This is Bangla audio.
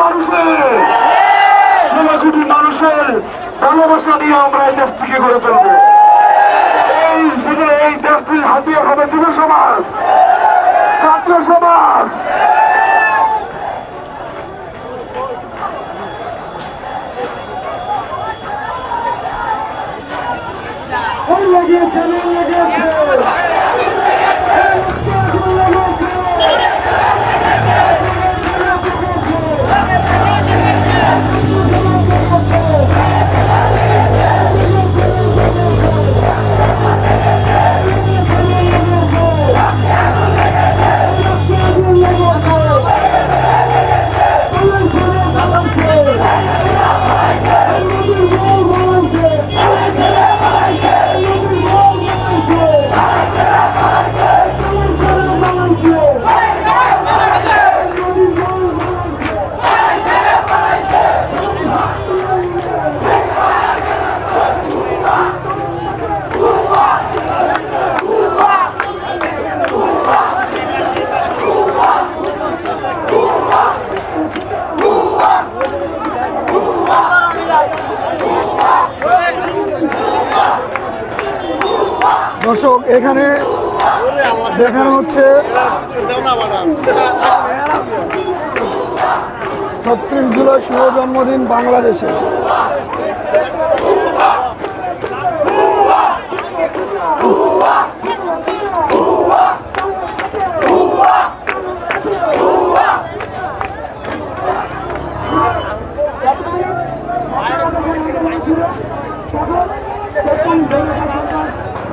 মানুষের। ষোলো কোটি মানুষের ভালোবাসা নিয়ে আমরা এই দেশটিকে গড়ে তুলবো। এই এই দেশটির হাতিয়ার হবে যুব সমাজ, ছাত্র সমাজ। ওই দর্শক এখানে দেখানো হচ্ছে ছত্রিশ জুলাই শুভ জন্মদিন বাংলাদেশে।